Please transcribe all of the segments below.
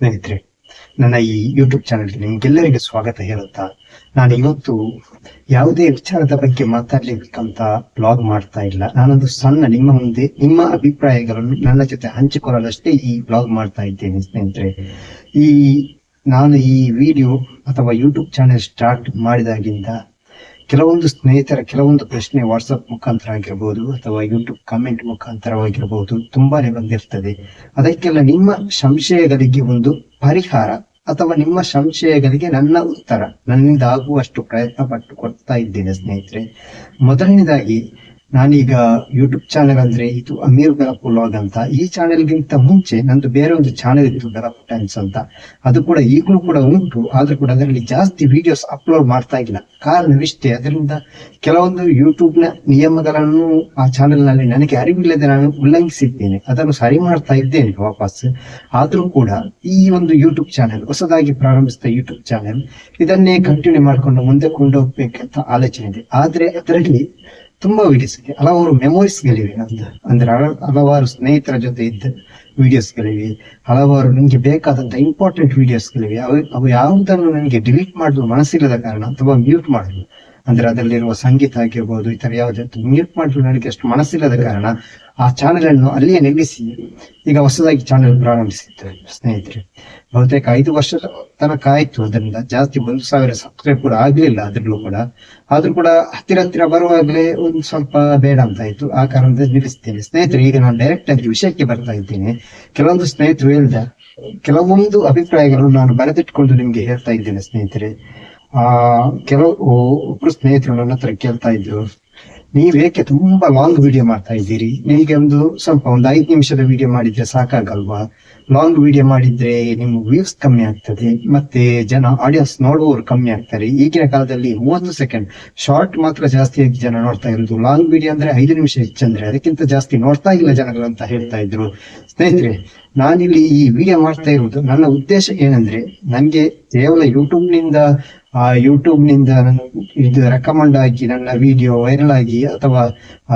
ಸ್ನೇಹಿತರೆ, ನನ್ನ ಈ ಯೂಟ್ಯೂಬ್ ಚಾನೆಲ್ ನಿಮ್ಗೆಲ್ಲರಿಗೂ ಸ್ವಾಗತ ಹೇಳುತ್ತಾ, ನಾನು ಇವತ್ತು ಯಾವುದೇ ವಿಚಾರದ ಬಗ್ಗೆ ಮಾತಾಡ್ಲಿಕ್ಕಂತ ಬ್ಲಾಗ್ ಮಾಡ್ತಾ ಇಲ್ಲ. ನಾನೊಂದು ಸಣ್ಣ ನಿಮ್ಮ ಮುಂದೆ ನಿಮ್ಮ ಅಭಿಪ್ರಾಯಗಳನ್ನು ನನ್ನ ಜೊತೆ ಹಂಚಿಕೊಳ್ಳಲಷ್ಟೇ ಈ ಬ್ಲಾಗ್ ಮಾಡ್ತಾ ಇದ್ದೇನೆ ಸ್ನೇಹಿತರೆ. ಈ, ನಾನು ಈ ವಿಡಿಯೋ ಅಥವಾ ಯೂಟ್ಯೂಬ್ ಚಾನೆಲ್ ಸ್ಟಾರ್ಟ್ ಮಾಡಿದಾಗಿಂದ ಕೆಲವೊಂದು ಸ್ನೇಹಿತರ, ಕೆಲವೊಂದು ಪ್ರಶ್ನೆ ವಾಟ್ಸಪ್ ಮುಖಾಂತರ ಆಗಿರ್ಬೋದು ಅಥವಾ ಯೂಟ್ಯೂಬ್ ಕಾಮೆಂಟ್ ಮುಖಾಂತರವಾಗಿರ್ಬೋದು ತುಂಬಾನೇ ಬಂದಿರ್ತದೆ. ಅದಕ್ಕೆಲ್ಲ ನಿಮ್ಮ ಸಂಶಯಗಳಿಗೆ ಒಂದು ಪರಿಹಾರ ಅಥವಾ ನಿಮ್ಮ ಸಂಶಯಗಳಿಗೆ ನನ್ನ ಉತ್ತರ. ನನ್ನಿಂದ ಆಗುವಷ್ಟು ಪ್ರಯತ್ನ ಪಟ್ಟು ಕೊಡ್ತಾ ಇದ್ದೇನೆ ಸ್ನೇಹಿತರೆ. ಮೊದಲನೇದಾಗಿ ನಾನೀಗ ಯೂಟ್ಯೂಬ್ ಚಾನೆಲ್ ಅಂದ್ರೆ ಇದು ಅಮೀರ್ ಬೆಳಪು ಲಾಗ್ ಅಂತ. ಈ ಚಾನೆಲ್ಗಿಂತ ಮುಂಚೆ ನಂದು ಬೇರೆ ಒಂದು ಚಾನೆಲ್ ಇತ್ತು ಬೆಳಪು ಟೈಮ್ಸ್ ಅಂತ. ಅದು ಕೂಡ ಈಗಲೂ ಕೂಡ ಉಂಟು, ಆದ್ರೂ ಕೂಡ ಅದರಲ್ಲಿ ಜಾಸ್ತಿ ವಿಡಿಯೋಸ್ ಅಪ್ಲೋಡ್ ಮಾಡ್ತಾ ಇಲ್ಲ. ಕಾರಣವಿಷ್ಟೇ, ಅದರಿಂದ ಕೆಲವೊಂದು ಯೂಟ್ಯೂಬ್ನ ನಿಯಮಗಳನ್ನು ಆ ಚಾನೆಲ್ನಲ್ಲಿ ನನಗೆ ಅರಿವಿಲ್ಲದೆ ನಾನು ಉಲ್ಲಂಘಿಸಿದ್ದೇನೆ. ಅದನ್ನು ಸರಿ ಮಾಡ್ತಾ ಇದ್ದೇನೆ ವಾಪಸ್. ಆದ್ರೂ ಕೂಡ ಈ ಒಂದು ಯೂಟ್ಯೂಬ್ ಚಾನೆಲ್ ಹೊಸದಾಗಿ ಪ್ರಾರಂಭಿಸಿದ ಯೂಟ್ಯೂಬ್ ಚಾನೆಲ್ ಇದನ್ನೇ ಕಂಟಿನ್ಯೂ ಮಾಡಿಕೊಂಡು ಮುಂದೆ ಕೊಂಡೋಗ್ಬೇಕಂತ ಆಲೋಚನೆ ಇದೆ. ಆದ್ರೆ ಅದರಲ್ಲಿ ತುಂಬಾ ವಿಡಿಯೋಸ್ ಹಲವಾರು ಮೆಮೊರೀಸ್ ಗಳಿವೆ ನಂದು ಅಂದ್ರೆ ಹಲ- ಹಲವಾರು ಸ್ನೇಹಿತರ ಜೊತೆ ಇದ್ದ ವಿಡಿಯೋಸ್ ಗಳಿವೆ. ಹಲವಾರು ನಿಮಗೆ ಬೇಕಾದಂತ ಇಂಪಾರ್ಟೆಂಟ್ ವಿಡಿಯೋಸ್ ಗಳಿವೆ. ಅವು ಅವು ಯಾವುದನ್ನು ನನಗೆ ಡಿಲೀಟ್ ಮಾಡಲು ಮನಸ್ಸಿಲ್ಲದ ಕಾರಣ ಅಥವಾ ಮ್ಯೂಟ್ ಮಾಡಲು ಅಂದ್ರೆ ಅದರಲ್ಲಿರುವ ಸಂಗೀತ ಆಗಿರ್ಬೋದು, ಈ ತರ ಯಾವ್ದು ಮ್ಯೂಟ್ ಮಾಡಲು ನನಗೆ ಅಷ್ಟು ಮನಸ್ಸಿಲ್ಲದ ಕಾರಣ ಆ ಚಾನೆಲ್ ಅನ್ನು ಅಲ್ಲಿಯೇ ನಿಲ್ಲಿಸಿ, ಈಗ ಹೊಸದಾಗಿ ಚಾನೆಲ್ ಪ್ರಾರಂಭಿಸಿದ್ದೇವೆ ಸ್ನೇಹಿತರೆ. ಬಹುತೇಕ ಐದು ವರ್ಷದ ತನಕ ಆಯ್ತು, ಅದರಿಂದ ಜಾಸ್ತಿ ಒಂದು ಸಾವಿರ ಸಬ್ಸ್ಕ್ರೈಬ್ ಕೂಡ ಆಗ್ಲಿಲ್ಲ ಅದ್ರಲ್ಲೂ ಕೂಡ. ಆದ್ರೂ ಕೂಡ ಹತ್ತಿರ ಹತ್ತಿರ ಬರುವಾಗಲೇ ಒಂದು ಸ್ವಲ್ಪ ಬೇಡ ಅಂತ ಆಯ್ತು. ಆ ಕಾರಣದಿಂದ ನಿಲ್ಲಿಸ್ತೇನೆ. ಸ್ನೇಹಿತರೆ, ಈಗ ನಾನು ಡೈರೆಕ್ಟ್ ಆಗಿ ವಿಷಯಕ್ಕೆ ಬರ್ತಾ ಇದ್ದೇನೆ. ಕೆಲವೊಂದು ಸ್ನೇಹಿತರು ಹೇಳ್ದ, ಕೆಲವೊಂದು ಅಭಿಪ್ರಾಯಗಳು ನಾನು ಬರೆದಿಟ್ಕೊಂಡು ನಿಮ್ಗೆ ಹೇಳ್ತಾ ಇದ್ದೇನೆ ಸ್ನೇಹಿತರೆ. ಆ, ಕೆಲವು ಒಬ್ರು ಸ್ನೇಹಿತರು ನನ್ನ ಹತ್ರ ಕೇಳ್ತಾ ಇದ್ರು ನೀವೇಕೆ ತುಂಬಾ ಲಾಂಗ್ ವಿಡಿಯೋ ಮಾಡ್ತಾ ಇದ್ದೀರಿ? ನಿಮಗೆ ಒಂದು ಸ್ವಲ್ಪ ಒಂದು ಐದು ನಿಮಿಷದ ವಿಡಿಯೋ ಮಾಡಿದ್ರೆ ಸಾಕಾಗಲ್ವಾ? ಲಾಂಗ್ ವಿಡಿಯೋ ಮಾಡಿದ್ರೆ ನಿಮ್ಮ ವ್ಯೂಸ್ ಕಮ್ಮಿ ಆಗ್ತದೆ, ಮತ್ತೆ ಜನ ಆಡಿಯನ್ಸ್ ನೋಡುವವರು ಕಮ್ಮಿ ಆಗ್ತಾರೆ. ಈಗಿನ ಕಾಲದಲ್ಲಿ ಮೂವತ್ತು ಸೆಕೆಂಡ್ ಶಾರ್ಟ್ ಮಾತ್ರ ಜಾಸ್ತಿಯಾಗಿ ಜನ ನೋಡ್ತಾ ಇರೋದು. ಲಾಂಗ್ ವಿಡಿಯೋ ಅಂದ್ರೆ ಐದು ನಿಮಿಷ ಹೆಚ್ಚಂದ್ರೆ ಅದಕ್ಕಿಂತ ಜಾಸ್ತಿ ನೋಡ್ತಾ ಇಲ್ಲ ಜನಗಳು ಅಂತ ಹೇಳ್ತಾ ಇದ್ರು. ಸ್ನೇಹಿತರೆ, ನಾನಿಲ್ಲಿ ಈ ವಿಡಿಯೋ ಮಾಡ್ತಾ ಇರೋದು ನನ್ನ ಉದ್ದೇಶ ಏನಂದ್ರೆ ನನ್ಗೆ ಕೇವಲ ಯೂಟ್ಯೂಬ್ನಿಂದ ಆ ಯೂಟ್ಯೂಬ್ನಿಂದ ಇದು ರೆಕಮೆಂಡ್ ಆಗಿ ನನ್ನ ವಿಡಿಯೋ ವೈರಲ್ ಆಗಿ ಅಥವಾ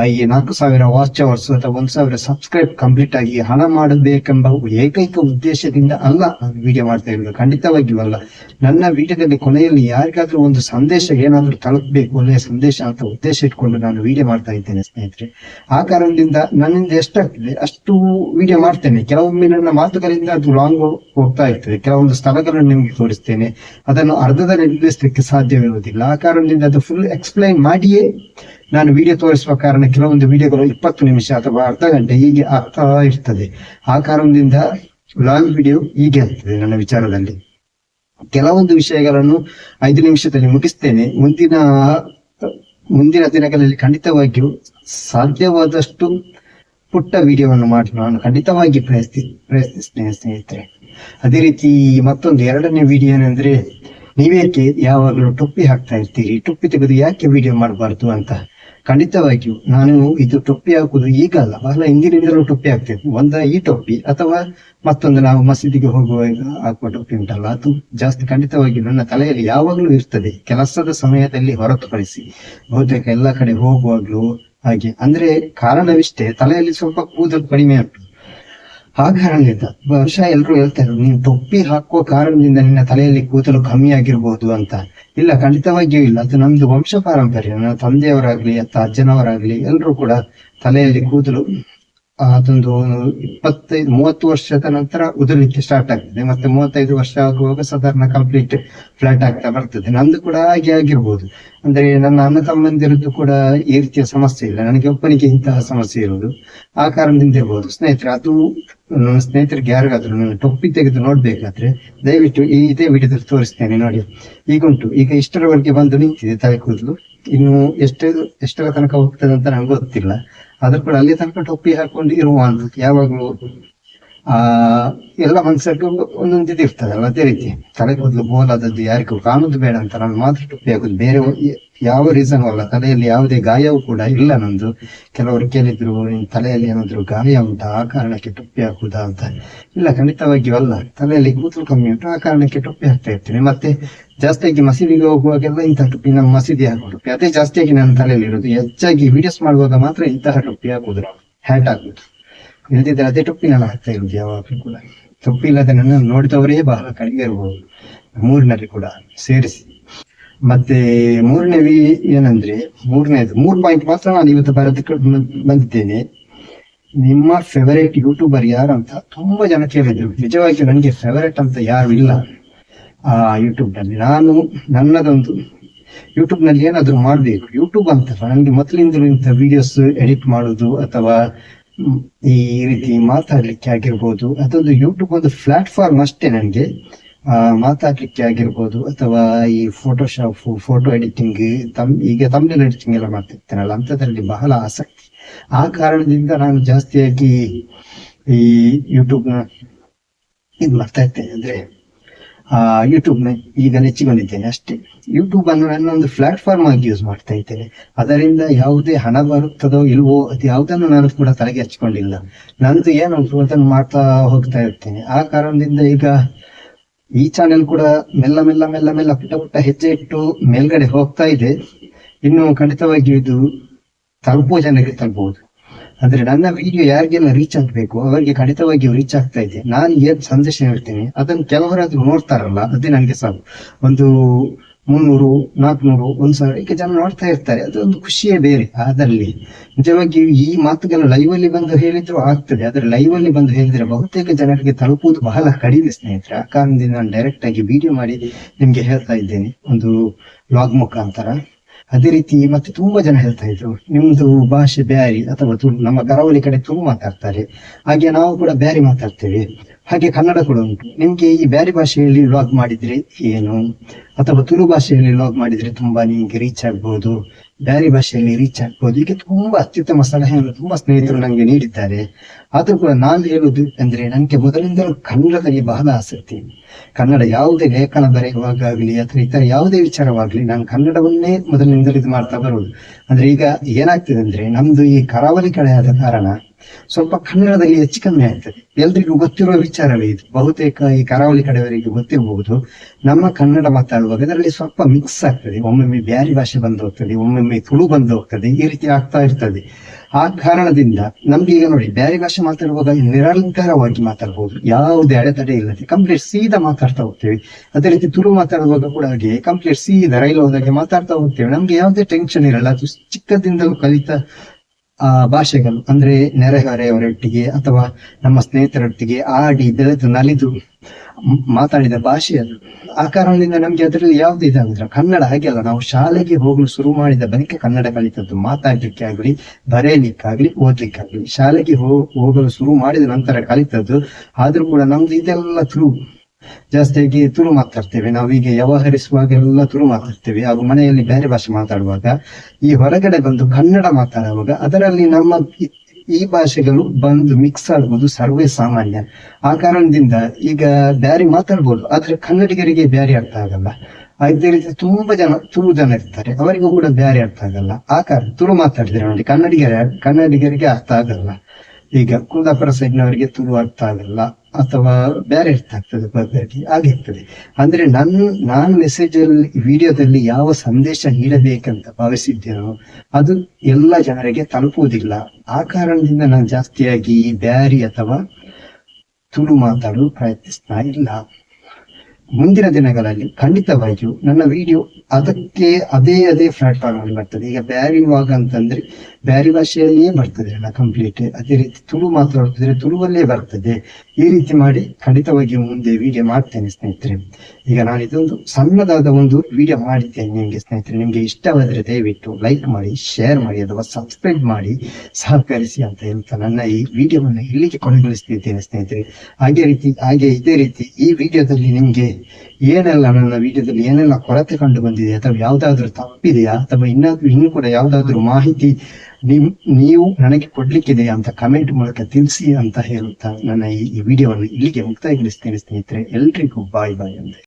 ಈ ನಾಲ್ಕು ಸಾವಿರ ವಾಚ್ ಅವರ್ಸ್ ಅಥವಾ ಒಂದ್ ಸಾವಿರ ಸಬ್ಸ್ಕ್ರೈಬ್ ಕಂಪ್ಲೀಟ್ ಆಗಿ ಹಣ ಮಾಡಬೇಕೆಂಬ ಏಕೈಕ ಉದ್ದೇಶದಿಂದ ಅಲ್ಲ ನಾನು ವಿಡಿಯೋ ಮಾಡ್ತಾ ಇರೋದು ಖಂಡಿತವಾಗಿಯೂ ಅಲ್ಲ. ನನ್ನ ವಿಡಿಯೋದಲ್ಲಿ ಕೊನೆಯಲ್ಲಿ ಯಾರಿಗಾದ್ರೂ ಒಂದು ಸಂದೇಶ ಏನಾದ್ರೂ ತಲುಪಬೇಕು, ಒಳ್ಳೆಯ ಸಂದೇಶ ಅಂತ ಉದ್ದೇಶ ಇಟ್ಕೊಂಡು ನಾನು ವಿಡಿಯೋ ಮಾಡ್ತಾ ಇದ್ದೇನೆ ಸ್ನೇಹಿತರೆ. ಆ ಕಾರಣದಿಂದ ನನ್ನಿಂದ ಎಷ್ಟಾಗ್ತದೆ? ಅಷ್ಟು ವಿಡಿಯೋ ಮಾಡ್ತೇನೆ. ಕೆಲವೊಮ್ಮೆ ನನ್ನ ಮಾತುಗಳಿಂದ ಅದು ಲಾಂಗ್ ಹೋಗ್ತಾ ಇರ್ತದೆ. ಕೆಲವೊಂದು ಸ್ಥಳಗಳನ್ನು ನಿಮಗೆ ತೋರಿಸ್ತೇನೆ. ಅದನ್ನು ಅರ್ಧದಲ್ಲಿ ನಿಲ್ಲಿಸಲಿಕ್ಕೆ ಸಾಧ್ಯವಿರುವುದಿಲ್ಲ. ಆ ಕಾರಣದಿಂದ ಅದು ಫುಲ್ ಎಕ್ಸ್ಪ್ಲೈನ್ ಮಾಡಿಯೇ ನಾನು ವಿಡಿಯೋ ತೋರಿಸುವ ಕಾರಣ ಕೆಲವೊಂದು ವಿಡಿಯೋಗಳು ಇಪ್ಪತ್ತು ನಿಮಿಷ ಅಥವಾ ಅರ್ಧ ಗಂಟೆ ಹೀಗೆ ಆಗ್ತಾ ಇರ್ತದೆ. ಆ ಕಾರಣದಿಂದ ಲಾಂಗ್ ವಿಡಿಯೋ ಹೀಗೆ ಆಗ್ತದೆ ನನ್ನ ವಿಚಾರದಲ್ಲಿ. ಕೆಲವೊಂದು ವಿಷಯಗಳನ್ನು ಐದು ನಿಮಿಷದಲ್ಲಿ ಮುಗಿಸ್ತೇನೆ. ಮುಂದಿನ ಮುಂದಿನ ದಿನಗಳಲ್ಲಿ ಖಂಡಿತವಾಗಿಯೂ ಸಾಧ್ಯವಾದಷ್ಟು ಪುಟ್ಟ ವಿಡಿಯೋವನ್ನು ಮಾಡಿ ನಾನು ಖಂಡಿತವಾಗಿ ಪ್ರಯತ್ನಿ, ಪ್ರಯತ್ನಿಸ್ತೇನೆ ಸ್ನೇಹಿತರೆ. ಅದೇ ರೀತಿ ಮತ್ತೊಂದು ಎರಡನೇ ವಿಡಿಯೋ ಏನಂದ್ರೆ ನೀವೇಕೆ ಯಾವಾಗಲೂ ಟೊಪ್ಪಿ ಹಾಕ್ತಾ ಇರ್ತೀರಿ? ಟೊಪ್ಪಿ ತೆಗೆದು ಯಾಕೆ ವಿಡಿಯೋ ಮಾಡಬಾರ್ದು ಅಂತ? ಖಂಡಿತವಾಗಿಯೂ ನಾನು ಇದು ಟೊಪ್ಪಿ ಹಾಕುದು ಈಗ ಅಲ್ಲ. ಬಹಳ ಹಿಂದಿನಿಂದಲೂ ಟೊಪ್ಪಿ ಹಾಕ್ತೇನೆ. ಒಂದ ಈ ಟೊಪ್ಪಿ ಅಥವಾ ಮತ್ತೊಂದು ನಾವು ಮಸೀದಿಗೆ ಹೋಗುವಾಗ ಹಾಕುವ ಟೊಪ್ಪಿ ಉಂಟಲ್ಲ, ಅದು ಜಾಸ್ತಿ ಖಂಡಿತವಾಗಿ ನನ್ನ ತಲೆಯಲ್ಲಿ ಯಾವಾಗಲೂ ಇರ್ತದೆ. ಕೆಲಸದ ಸಮಯದಲ್ಲಿ ಹೊರತುಪಡಿಸಿ ಬಹುತೇಕ ಎಲ್ಲ ಕಡೆ ಹೋಗುವಾಗ್ಲೂ ಹಾಗೆ. ಅಂದ್ರೆ ಕಾರಣವಿಷ್ಟೇ, ತಲೆಯಲ್ಲಿ ಸ್ವಲ್ಪ ಕೂದಲು ಕಡಿಮೆ ಉಂಟು. ಆ ಕಾರಣದಿಂದ ಬಹುಶಃ ಎಲ್ಲರೂ ಹೇಳ್ತಾರೆ, ನೀನು ಟೊಪ್ಪಿ ಹಾಕುವ ಕಾರಣದಿಂದ ನಿನ್ನ ತಲೆಯಲ್ಲಿ ಕೂದಲು ಕಮ್ಮಿ ಆಗಿರ್ಬೋದು ಅಂತ. ಇಲ್ಲ, ಖಂಡಿತವಾಗಿಯೂ ಇಲ್ಲ. ಅದು ನಮ್ದು ವಂಶ ಪಾರಂಪರ್ಯ ನನ್ನ ತಂದೆಯವರಾಗ್ಲಿ ಅಥವಾ ಅಜ್ಜನವರಾಗ್ಲಿ ಎಲ್ಲರೂ ಕೂಡ ತಲೆಯಲ್ಲಿ ಕೂದಲು ಅದೊಂದು ಇಪ್ಪತ್ತೈದು, ಮೂವತ್ತು ವರ್ಷದ ನಂತರ ಉದುರಲಿಕ್ಕೆ ಸ್ಟಾರ್ಟ್ ಆಗ್ತದೆ. ಮತ್ತೆ ಮೂವತ್ತೈದು ವರ್ಷ ಆಗುವಾಗ ಸಾಧಾರಣ ಕಂಪ್ಲೀಟ್ ಫ್ಲಾಟ್ ಆಗ್ತಾ ಬರ್ತದೆ. ನಂದು ಕೂಡ ಹಾಗೆ ಆಗಿರ್ಬೋದು. ಅಂದ್ರೆ ನನ್ನ ಅಣ್ಣ ತಮ್ಮಂದಿರದ್ದು ಕೂಡ ಈ ರೀತಿಯ ಸಮಸ್ಯೆ ಇಲ್ಲ. ನನಗೆ ಒಬ್ಬನಿಗೆ ಇಂತಹ ಸಮಸ್ಯೆ ಇರುವುದು. ಆ ಕಾರಣದಿಂದ ಇರ್ಬೋದು. ಸ್ನೇಹಿತರೆ, ಅದು ಸ್ನೇಹಿತರಿಗೆ ಯಾರಿಗಾದ್ರೂ ನನ್ನ ಟೊಪ್ಪಿ ತೆಗೆದು ನೋಡ್ಬೇಕಾದ್ರೆ ದಯವಿಟ್ಟು ಈ ಇದೇ ವಿಡಿಯೋದಲ್ಲಿ ತೋರಿಸ್ತೇನೆ ನೋಡಿ. ಈಗುಂಟು ಈಗ ಇಷ್ಟರವರೆಗೆ ಬಂದು ನಿಂತಿದೆ ತಾಯಿ ಕೂದಲು. ಇನ್ನು ಎಷ್ಟು, ಎಷ್ಟರ ತನಕ ಹೋಗ್ತದೆ ಅಂತ ನನಗೆ ಗೊತ್ತಿಲ್ಲ. ಆದ್ರೂ ಕೂಡ ಅಲ್ಲಿ ತನಕ ಟೊಪ್ಪಿ ಹಾಕೊಂಡು ಇರುವ ಅಂತ ಯಾವಾಗ್ಲೂ ಆ, ಎಲ್ಲ ಒಂದು ಒಂದೊಂದು ಇದು ಇರ್ತದಲ್ಲ ಅದೇ ರೀತಿ. ತಲೆ ಕೂದಲು ಬೋಲಾದದ್ದು ಯಾರಿಗೂ ಕಾಣುದು ಬೇಡ ಅಂತ ನಾನು ಮಾತ್ರ ಟುಪ್ಪಿ ಹಾಕುದು ಬೇರೆ ಯಾವ ರೀಸನ್ ಅಲ್ಲ. ತಲೆಯಲ್ಲಿ ಯಾವುದೇ ಗಾಯವೂ ಕೂಡ ಇಲ್ಲ ನಂದು. ಕೆಲವರು ಕೇಳಿದ್ರು ತಲೆಯಲ್ಲಿ ಏನಾದ್ರು ಗಾಯ ಉಂಟಾ, ಆ ಕಾರಣಕ್ಕೆ ಟುಪ್ಪಿ ಹಾಕುದಾ ಅಂತ. ಇಲ್ಲ, ಖಂಡಿತವಾಗಿಯೂ ಅಲ್ಲ. ತಲೆಯಲ್ಲಿ ಕೂದಲು ಕಮ್ಮಿ ಉಂಟು, ಆ ಕಾರಣಕ್ಕೆ ಟುಪ್ಪಿ ಹಾಕ್ತಾ ಇರ್ತೇನೆ. ಮತ್ತೆ ಜಾಸ್ತಿಯಾಗಿ ಮಸೀದಿಗೆ ಹೋಗುವಾಗೆಲ್ಲ ಇಂತಹ ಟುಪ್ಪಿ ನಮ್ಮ ಮಸೀದಿ ಹಾಕುವ ಟುಪ್ಪಿ ಅದೇ ಜಾಸ್ತಿಯಾಗಿ ನನ್ನ ತಲೆಯಲ್ಲಿ ಇರೋದು ಹೆಚ್ಚಾಗಿ ವಿಡಿಯೋಸ್ ಮಾಡುವಾಗ ಮಾತ್ರ ಇಂತಹ ಟುಪ್ಪಿ ಹಾಕುದು ಹ್ಯಾಟ್ ಹಾಕುದು ಇಲ್ದಿದ್ರೆ ಅದೇ ಟೊಪ್ಪಿನೆಲ್ಲ ಹಾಕ್ತಾ ಇರುದು ಯಾವಾಗಲೂ ಕೂಡ. ತಪ್ಪಿಲ್ಲದೆ ನನ್ನ ನೋಡಿದವರೇ ಬಹಳ ಕಡಿಮೆ ಇರಬಹುದು ಮೂರಿನಲ್ಲಿ ಕೂಡ ಸೇರಿಸಿ. ಮತ್ತೆ ಮೂರನೇ ವಿ ಏನಂದ್ರೆ, ಮೂರನೇದು, ಮೂರು ಪಾಯಿಂಟ್ ಮಾತ್ರ ನಾನು ಇವತ್ತು ಬರೋದಕ್ಕೆ ಬಂದ್- ಬಂದಿದ್ದೇನೆ. ನಿಮ್ಮ ಫೇವರೇಟ್ ಯೂಟ್ಯೂಬರ್ ಯಾರು ಅಂತ ತುಂಬಾ ಜನ ಕೇಳಿದ್ರು. ನಿಜವಾಗಿ ನನಗೆ ಫೇವರೇಟ್ ಅಂತ ಯಾರು ಇಲ್ಲ ಆ ಯೂಟ್ಯೂಬ್ನಲ್ಲಿ ನಾನು ನನ್ನದೊಂದು ಯೂಟ್ಯೂಬ್ನಲ್ಲಿ ಏನಾದ್ರು ಮಾಡ್ಬೇಕು. ಯೂಟ್ಯೂಬ್ ಅಂತ ನನಗೆ ಮೊದಲಿಂದ ವಿಡಿಯೋಸ್ ಎಡಿಟ್ ಮಾಡೋದು ಅಥವಾ ಈ ರೀತಿ ಮಾತಾಡ್ಲಿಕ್ಕೆ ಆಗಿರ್ಬೋದು, ಅದೊಂದು ಯೂಟ್ಯೂಬ್ ಒಂದು ಪ್ಲಾಟ್ಫಾರ್ಮ್ ಅಷ್ಟೇ ನನಗೆ ಮಾತಾಡ್ಲಿಕ್ಕೆ ಆಗಿರ್ಬೋದು, ಅಥವಾ ಈ ಫೋಟೋಶಾಪ್ ಫೋಟೋ ಎಡಿಟಿಂಗ್ ತಮ್, ಈಗ ತಮಿಳು ಎಡಿಟಿಂಗ್ ಎಲ್ಲ ಮಾಡ್ತಿರ್ತೇನಲ್ಲ ಅಂಥದ್ರಲ್ಲಿ ಬಹಳ ಆಸಕ್ತಿ. ಆ ಕಾರಣದಿಂದ ನಾನು ಜಾಸ್ತಿಯಾಗಿ ಈ ಯೂಟ್ಯೂಬ್ನ ಇದು ಮಾಡ್ತಾ ಇರ್ತೇನೆ. ಅಂದ್ರೆ ಯೂಟ್ಯೂಬ್ನ ಈಗ ನೆಚ್ಚಿಕೊಂಡಿದ್ದೇನೆ ಅಷ್ಟೇ ಯೂಟ್ಯೂಬ್ ಅನ್ನು ನನ್ನ ಒಂದು ಪ್ಲಾಟ್ಫಾರ್ಮ್ ಆಗಿ ಯೂಸ್ ಮಾಡ್ತಾ ಇದ್ದೇನೆ. ಅದರಿಂದ ಯಾವುದೇ ಹಣ ಬರುತ್ತದೋ ಇಲ್ವೋ ಅದು ಯಾವುದನ್ನು ನಾನು ಕೂಡ ತಲೆಗೆ ಹಚ್ಕೊಂಡಿಲ್ಲ. ನಂದು ಏನು ಅದನ್ನು ಮಾಡ್ತಾ ಹೋಗ್ತಾ ಇರ್ತೇನೆ. ಆ ಕಾರಣದಿಂದ ಈಗ ಈ ಚಾನೆಲ್ ಕೂಡ ಮೆಲ್ಲ ಮೆಲ್ಲ ಮೆಲ್ಲ ಮೆಲ್ಲ ಪುಟ್ಟ ಪುಟ್ಟ ಹೆಜ್ಜೆ ಇಟ್ಟು ಮೇಲ್ಗಡೆ ಹೋಗ್ತಾ ಇದೆ. ಇನ್ನು ಖಂಡಿತವಾಗಿಯೂ ಇದು ತಲುಪುವ ಜನರಿಗೆ ತಲುಪಬಹುದು ಅಂದ್ರೆ ನನ್ನ ವಿಡಿಯೋ ಯಾರಿಗೆಲ್ಲ ರೀಚ್ ಆಗ್ಬೇಕು, ಅವರಿಗೆ ಖಂಡಿತವಾಗಿ ರೀಚ್ ಆಗ್ತಾ ಇದೆ. ನಾನು ಏನ್ ಸಂದೇಶ ಹೇಳ್ತೇನೆ, ಅದನ್ನ ಕೆಲವರಾದ್ರೂ ನೋಡ್ತಾರಲ್ಲ, ಅದೇ ನನಗೆ ಸಾಕು. ಒಂದು ಮುನ್ನೂರು ನಾಲ್ಕುನೂರು ಒಂದ್ ಸಾವಿರ, ಈಗ ಜನ ನೋಡ್ತಾ ಇರ್ತಾರೆ. ಅದೊಂದು ಖುಷಿಯೇ ಬೇರೆ, ಅದರಲ್ಲಿ. ನಿಜವಾಗಿ ಈ ಮಾತುಗಳು ಲೈವ್ ಅಲ್ಲಿ ಬಂದು ಹೇಳಿದ್ರು ಆಗ್ತದೆ, ಆದ್ರೆ ಲೈವ್ ಅಲ್ಲಿ ಬಂದು ಹೇಳಿದ್ರೆ ಬಹುತೇಕ ಜನರಿಗೆ ತಲುಪುವುದು ಬಹಳ ಕಡಿಮೆ ಸ್ನೇಹಿತರೆ. ಆ ಕಾರಣದಿಂದ ನಾನು ಡೈರೆಕ್ಟ್ ಆಗಿ ವಿಡಿಯೋ ಮಾಡಿ ನಿಮ್ಗೆ ಹೇಳ್ತಾ ಇದ್ದೇನೆ. ಒಂದು ವ್ಲಾಗ್ ಮುಖಾಂತರ. ಅದೇ ರೀತಿ ಮತ್ತೆ ತುಂಬಾ ಜನ ಹೇಳ್ತಾ ಇದ್ರು, ನಿಮ್ದು ಭಾಷೆ ಬ್ಯಾರಿ ಅಥವಾ ನಮ್ಮ ಕರಾವಳಿ ಕಡೆ ತುಂಬಾ ಮಾತಾಡ್ತಾರೆ. ಹಾಗೆ ನಾವು ಕೂಡ ಬ್ಯಾರಿ ಮಾತಾಡ್ತೇವೆ. ಹಾಗೆ ಕನ್ನಡ ಕೂಡ ಉಂಟು. ನಿಮ್ಗೆ ಈ ಬ್ಯಾರಿ ಭಾಷೆಯಲ್ಲಿ ಲಾಗ್ ಮಾಡಿದ್ರೆ ಏನು? ಅಥವಾ ತುಳು ಭಾಷೆಯಲ್ಲಿ ಲಾಗ್ ಮಾಡಿದ್ರೆ ತುಂಬಾ ನಿಮ್ಗೆ ರೀಚ್ ಆಗ್ಬಹುದು ಬ್ಯಾರಿ ಭಾಷೆಯಲ್ಲಿ ರೀಚ್ ಆಗ್ಬಹುದು ಹೀಗೆ ತುಂಬಾ ಅತ್ಯುತ್ತಮ ಸಲಹೆಯನ್ನು ತುಂಬಾ ಸ್ನೇಹಿತರು ನಂಗೆ ನೀಡಿದ್ದಾರೆ. ಆದ್ರೂ ಕೂಡ ನಾನು ಹೇಳುದು ಅಂದ್ರೆ ನನಗೆ ಮೊದಲಿಂದಲೂ ಕನ್ನಡದಲ್ಲಿ ಬಹಳ ಆಸಕ್ತಿ. ಕನ್ನಡ ಯಾವುದೇ ಲೇಖನ ಬರೆಯುವಾಗಲಿ ಅಥವಾ ಇತರ ಯಾವುದೇ ವಿಚಾರವಾಗಲಿ ನಾನು ಕನ್ನಡವನ್ನೇ ಮೊದಲಿನಿಂದಲೂ ಇದು ಮಾಡ್ತಾ ಬರುವುದು. ಅಂದ್ರೆ ಈಗ ಏನಾಗ್ತದೆ ಅಂದ್ರೆ ನಮ್ದು ಈ ಕರಾವಳಿ ಕಡೆ ಆದ ಕಾರಣ ಸ್ವಲ್ಪ ಕನ್ನಡದಲ್ಲಿ ಹೆಚ್ಚು ಕಮ್ಮಿ ಆಗ್ತದೆ ಎಲ್ರಿಗೂ ಗೊತ್ತಿರುವ ವಿಚಾರವೇ ಇದು. ಬಹುತೇಕ ಈ ಕರಾವಳಿ ಕಡೆಯವರಿಗೆ ಗೊತ್ತಿರಬಹುದು. ನಮ್ಮ ಕನ್ನಡ ಮಾತಾಡುವಾಗ ಅದರಲ್ಲಿ ಸ್ವಲ್ಪ ಮಿಕ್ಸ್ ಆಗ್ತದೆ. ಒಮ್ಮೊಮ್ಮೆ ಬ್ಯಾರಿ ಭಾಷೆ ಬಂದು ಹೋಗ್ತದೆ ಒಮ್ಮೊಮ್ಮೆ ತುಳು ಬಂದು ಹೋಗ್ತದೆ ಈ ರೀತಿ ಆಗ್ತಾ ಇರ್ತದೆ. ಆ ಕಾರಣದಿಂದ ನಮ್ಗೆ ಈಗ ನೋಡಿ, ಬ್ಯಾರಿ ಭಾಷೆ ಮಾತಾಡುವಾಗ ನಿರಂತರವಾಗಿ ಮಾತಾಡಬಹುದು ಯಾವುದೇ ಅಡೆತಡೆ ಇಲ್ಲದೆ ಕಂಪ್ಲೀಟ್ ಸೀದಾ ಮಾತಾಡ್ತಾ ಹೋಗ್ತೇವೆ. ಅದೇ ರೀತಿ ತುಳು ಮಾತಾಡುವಾಗ ಕೂಡ ಹಾಗೆ ಕಂಪ್ಲೀಟ್ ಸೀದಾ ರೈಲು ಹೋದಾಗೆ ಮಾತಾಡ್ತಾ ಹೋಗ್ತೇವೆ. ನಮ್ಗೆ ಯಾವುದೇ ಟೆನ್ಷನ್ ಇರಲ್ಲ. ಅದು ಚಿಕ್ಕದಿಂದಲೂ ಕಲಿತ ಆ, ಭಾಷೆಗಳು, ಅಂದ್ರೆ ನೆರೆಹೊರೆಯವರೊಟ್ಟಿಗೆ ಅಥವಾ ನಮ್ಮ ಸ್ನೇಹಿತರೊಟ್ಟಿಗೆ ಆಡಿ ಬೆಳೆದು ನಲಿದು ಮಾತಾಡಿದ ಭಾಷೆ ಅದು ಆ ಕಾರಣದಿಂದ ನಮ್ಗೆ ಅದರಲ್ಲಿ ಯಾವ್ದು ಇದಾಗುದಿಲ್ಲ. ಕನ್ನಡ ಹಾಗೆ ಅಲ್ಲ ನಾವು ಶಾಲೆಗೆ ಹೋಗಲು ಶುರು ಮಾಡಿದ ಬಳಿಕ ಕನ್ನಡ ಕಲಿತದ್ದು ಮಾತಾಡ್ಲಿಕ್ಕೆ ಆಗ್ಲಿ ಬರೆಯಲಿಕ್ಕಾಗ್ಲಿ, ಓದ್ಲಿಕ್ಕಾಗ್ಲಿ. ಶಾಲೆಗೆ ಹೋಗಲು ಶುರು ಮಾಡಿದ ನಂತರ ಕಲಿತದ್ದು, ಆದ್ರೂ ಕೂಡ ನಮ್ದು ಇದೆಲ್ಲ ತುಳು ಜಾಸ್ತಿಯಾಗಿ ತುಳು ಮಾತಾಡ್ತೇವೆ. ನಾವೀಗ ವ್ಯವಹರಿಸುವಾಗ ಎಲ್ಲ ತುಳು ಮಾತಾಡ್ತೇವೆ. ಹಾಗೂ ಮನೆಯಲ್ಲಿ ಬೇರೆ ಭಾಷೆ ಮಾತಾಡುವಾಗ, ಈ ಹೊರಗಡೆ ಬಂದು ಕನ್ನಡ ಮಾತಾಡುವಾಗ, ಅದರಲ್ಲಿ ನಮ್ಮ ಈ- ಭಾಷೆಗಳು ಬಂದು ಮಿಕ್ಸ್ ಆಗುವುದು ಸರ್ವೇ ಸಾಮಾನ್ಯ. ಆ ಕಾರಣದಿಂದ ಈಗ ಬ್ಯಾರಿ ಮಾತಾಡ್ಬೋದು, ಆದ್ರೆ ಕನ್ನಡಿಗರಿಗೆ ಬ್ಯಾರಿ ಅರ್ಥ ಆಗಲ್ಲ. ಅದೇ ರೀತಿ ತುಂಬಾ ಜನ, ತುಳು ಜನ ಇರ್ತಾರೆ. ಅವರಿಗೂ ಕೂಡ ಬ್ಯಾರಿ ಅರ್ಥ ಆಗಲ್ಲ. ಆ ಕಾರಣ ತುಳು ಮಾತಾಡಿದ್ರೆ ನೋಡಿ ಕನ್ನಡಿಗರ, ಕನ್ನಡಿಗರಿಗೆ ಅರ್ಥ ಆಗಲ್ಲ. ಈಗ ಕುಂದಾಪುರ ಸೈಡ್ನವರಿಗೆ ತುಳು ಅರ್ಥ ಆಗಲ್ಲ. ಅಥವಾ ಬೇರೆ ಅರ್ಥ ಆಗ್ತದೆ ಆಗಿರ್ತದೆ. ಅಂದ್ರೆ ನನ್ ನಾನು ಮೆಸೇಜ್ ಅಲ್ಲಿ, ವಿಡಿಯೋದಲ್ಲಿ ಯಾವ ಸಂದೇಶ ನೀಡಬೇಕಂತ ಭಾವಿಸಿದ್ದೇನೋ, ಅದು ಎಲ್ಲ ಜನರಿಗೆ ತಲುಪುವುದಿಲ್ಲ. ಆ ಕಾರಣದಿಂದ ನಾನು ಜಾಸ್ತಿಯಾಗಿ ಬ್ಯಾರಿ ಅಥವಾ ತುಳು ಮಾತಾಡಲು ಪ್ರಯತ್ನಿಸ್ತಾ ಇಲ್ಲ. ಮುಂದಿನ ದಿನಗಳಲ್ಲಿ ಖಂಡಿತವಾಗಿಯೂ ನನ್ನ ವಿಡಿಯೋ ಅದಕ್ಕೆ ಅದೇ ಅದೇ ಪ್ಲಾಟ್ಫಾರ್ಮ್ ಅಲ್ಲಿ ಬರ್ತದೆ. ಈಗ ಬ್ಯಾರಿ ಇವಾಗ ಅಂತಂದ್ರೆ ಬ್ಯಾರಿ ಭಾಷೆಯಲ್ಲಿಯೇ ಬರ್ತದೆ ಅಲ್ಲ ಕಂಪ್ಲೀಟ್ ಅದೇ ರೀತಿ ತುಳು ಮಾತಾಡ್ತಿದ್ರೆ ತುಳುವಲ್ಲೇ ಬರ್ತದೆ. ಈ ರೀತಿ ಮಾಡಿ ಖಂಡಿತವಾಗಿ ಮುಂದೆ ವಿಡಿಯೋ ಮಾಡ್ತೇನೆ ಸ್ನೇಹಿತರೆ. ಈಗ ನಾನು ಇದೊಂದು ಸಣ್ಣದಾದ ಒಂದು ವಿಡಿಯೋ ಮಾಡಿದ್ದೇನೆ ನಿಮಗೆ ಸ್ನೇಹಿತರೆ. ನಿಮಗೆ ಇಷ್ಟವಾದರೆ ದಯವಿಟ್ಟು ಲೈಕ್ ಮಾಡಿ ಶೇರ್ ಮಾಡಿ ಅಥವಾ ಸಬ್ಸ್ಕ್ರೈಬ್ ಮಾಡಿ, ಸಹಕರಿಸಿ ಅಂತ ಹೇಳ್ತಾ ನನ್ನ ಈ ವಿಡಿಯೋವನ್ನು ಇಲ್ಲಿಗೆ ಕೊನೆಗೊಳಿಸ್ತಿದ್ದೇನೆ ಸ್ನೇಹಿತರೆ. ಹಾಗೆ ರೀತಿ, ಹಾಗೆ ಇದೇ ರೀತಿ ಈ ವಿಡಿಯೋದಲ್ಲಿ ನಿಮಗೆ ಏನೆಲ್ಲ ನನ್ನ ವಿಡಿಯೋದಲ್ಲಿ ಏನೆಲ್ಲ ಕೊರತೆ ಕಂಡು ಬಂದಿದೆ ಅಥವಾ ಯಾವುದಾದ್ರೂ ತಪ್ಪಿದೆಯಾ ಅಥವಾ ಇನ್ನಾದ್ರೂ ಇನ್ನೂ ಕೂಡ ಯಾವುದಾದ್ರೂ ಮಾಹಿತಿ ನಿಮ್, ನೀವು ನನಗೆ ಕೊಡ್ಲಿಕ್ಕಿದೆ ಅಂತ ಕಮೆಂಟ್ ಮೂಲಕ ತಿಳಿಸಿ ಅಂತ ಹೇಳುತ್ತಾ ನನ್ನ ಈ ವಿಡಿಯೋವನ್ನು ಇಲ್ಲಿಗೆ ಮುಕ್ತಾಯಗೊಳಿಸ್ತೇನೆ ಸ್ನೇಹಿತರೆ. ಎಲ್ರಿಗೂ ಬಾಯ್ ಬಾಯ್ ಅಂದೆ.